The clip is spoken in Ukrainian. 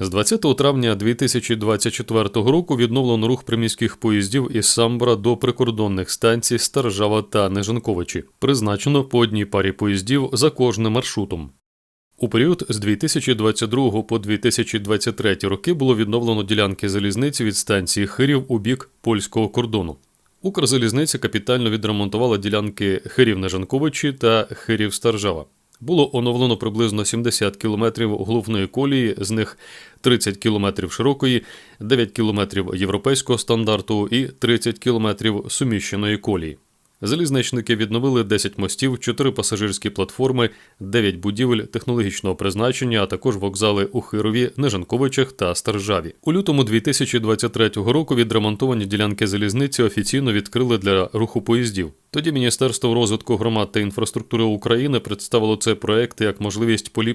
З 20 травня 2024 року відновлено рух приміських поїздів із Самбора до прикордонних станцій Старжава та Нежанковичі. Призначено по одній парі поїздів за кожним маршрутом. У період з 2022 по 2023 роки було відновлено ділянки залізниці від станції Хирів у бік польського кордону. Укрзалізниця капітально відремонтувала ділянки Хирів-Нежанковичі та Хирів-Старжава. Було оновлено приблизно 70 кілометрів головної колії, з них 30 кілометрів широкої, 9 кілометрів європейського стандарту і 30 кілометрів суміщеної колії. Залізничники відновили 10 мостів, 4 пасажирські платформи, 9 будівель технологічного призначення, а також вокзали у Хирові, Нежанковичах та Старжаві. У лютому 2023 року відремонтовані ділянки залізниці офіційно відкрили для руху поїздів. Тоді Міністерство розвитку громад та інфраструктури України представило цей проект як можливість поліпшити